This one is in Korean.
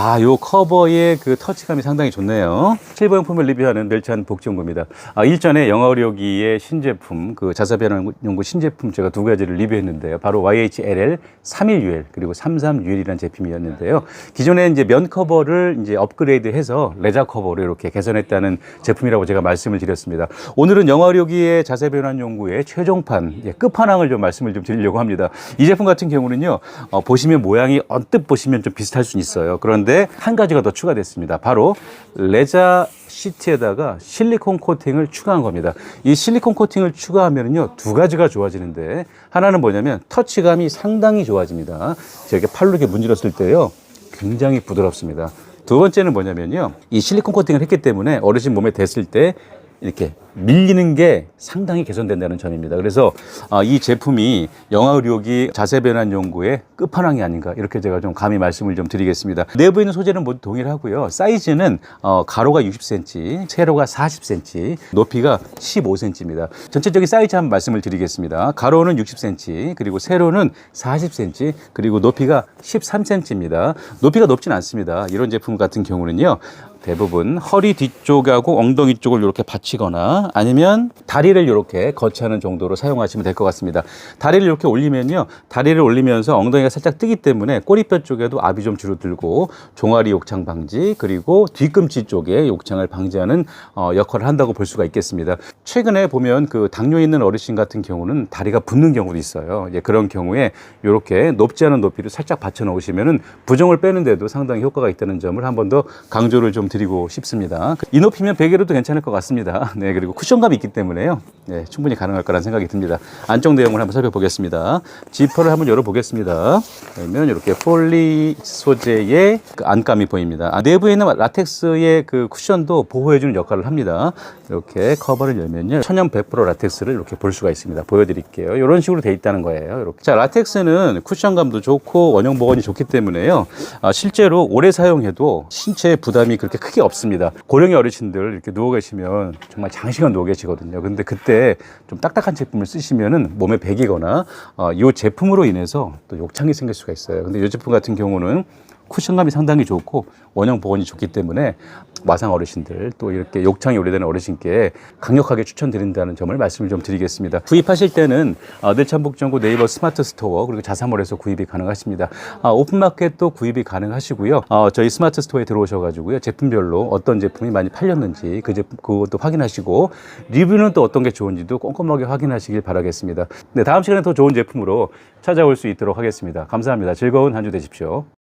아, 요 커버의 그 터치감이 상당히 좋네요. 실버용품을 리뷰하는 멸찬 복지연구입니다. 아, 일전에 영화의료기의 신제품, 그 자사변환연구 신제품 제가 두 가지를 리뷰했는데요. 바로 YHLL 31UL 그리고 33UL이라는 제품이었는데요. 기존에 이제 면 커버를 이제 업그레이드해서 레자 커버로 이렇게 개선했다는 제품이라고 제가 말씀을 드렸습니다. 오늘은 영화의료기의 자세변환연구의 최종판, 예, 끝판왕을 좀 말씀을 좀 드리려고 합니다. 이 제품 같은 경우는요, 어, 보시면 모양이 언뜻 보시면 좀 비슷할 수는 있어요. 그런데 한 가지가 더 추가됐습니다. 바로 레자 시트에다가 실리콘 코팅을 추가한 겁니다. 이 실리콘 코팅을 추가하면요 두 가지가 좋아지는데 하나는 뭐냐면 터치감이 상당히 좋아집니다. 이렇게 팔로 이렇게 문질렀을 때요 굉장히 부드럽습니다. 두 번째는 뭐냐면요 이 실리콘 코팅을 했기 때문에 어르신 몸에 댔을 때 이렇게 밀리는 게 상당히 개선된다는 점입니다. 그래서 아, 이 제품이 영화의료기 자세 변환 연구의 끝판왕이 아닌가 이렇게 제가 좀 감히 말씀을 좀 드리겠습니다. 내부에 있는 소재는 모두 동일하고요. 사이즈는 어, 가로가 60cm, 세로가 40cm, 높이가 15cm입니다. 전체적인 사이즈 한번 말씀을 드리겠습니다. 가로는 60cm, 그리고 세로는 40cm, 그리고 높이가 13cm입니다. 높이가 높진 않습니다. 이런 제품 같은 경우는요. 대부분 허리 뒤쪽하고 엉덩이 쪽을 이렇게 받치거나 아니면 다리를 이렇게 거치하는 정도로 사용하시면 될 것 같습니다. 다리를 이렇게 올리면요. 다리를 올리면서 엉덩이가 살짝 뜨기 때문에 꼬리뼈 쪽에도 압이 좀 줄어들고 종아리 욕창 방지 그리고 뒤꿈치 쪽에 욕창을 방지하는 어, 역할을 한다고 볼 수가 있겠습니다. 최근에 보면 그 당뇨 있는 어르신 같은 경우는 다리가 붓는 경우도 있어요. 예, 그런 경우에 이렇게 높지 않은 높이를 살짝 받쳐 놓으시면은 부종을 빼는데도 상당히 효과가 있다는 점을 한 번 더 강조를 좀 드리고 싶습니다. 이 높이면 베개로도 괜찮을 것 같습니다. 네, 그리고 쿠션감이 있기 때문에요. 네, 충분히 가능할 거라는 생각이 듭니다. 안쪽 내용을 한번 살펴보겠습니다. 지퍼를 한번 열어보겠습니다. 그러면 이렇게 폴리 소재의 그 안감이 보입니다. 아, 내부에 있는 라텍스의 그 쿠션도 보호해주는 역할을 합니다. 이렇게 커버를 열면요. 천연 100% 라텍스를 이렇게 볼 수가 있습니다. 보여드릴게요. 이런 식으로 돼 있다는 거예요. 이렇게. 자, 라텍스는 쿠션감도 좋고 원형 보건이 좋기 때문에요. 아, 실제로 오래 사용해도 신체에 부담이 그렇게 크게 없습니다. 고령의 어르신들 이렇게 누워 계시면 정말 장시간 누워 계시거든요. 근데 그때 좀 딱딱한 제품을 쓰시면은 몸에 배기거나 어, 이 제품으로 인해서 또 욕창이 생길 수가 있어요. 근데 이 제품 같은 경우는 쿠션감이 상당히 좋고 원형 보건이 좋기 때문에 마상 어르신들 또 이렇게 욕창이 오래된 어르신께 강력하게 추천드린다는 점을 말씀을 좀 드리겠습니다. 구입하실 때는 어, 늘참복정구 네이버 스마트 스토어 그리고 자사몰에서 구입이 가능하십니다. 아, 오픈마켓도 구입이 가능하시고요. 어, 저희 스마트 스토어에 들어오셔가지고요 제품별로 어떤 제품이 많이 팔렸는지 그 제품 그것도 확인하시고 리뷰는 또 어떤 게 좋은지도 꼼꼼하게 확인하시길 바라겠습니다. 네, 다음 시간에 더 좋은 제품으로 찾아올 수 있도록 하겠습니다. 감사합니다. 즐거운 한 주 되십시오.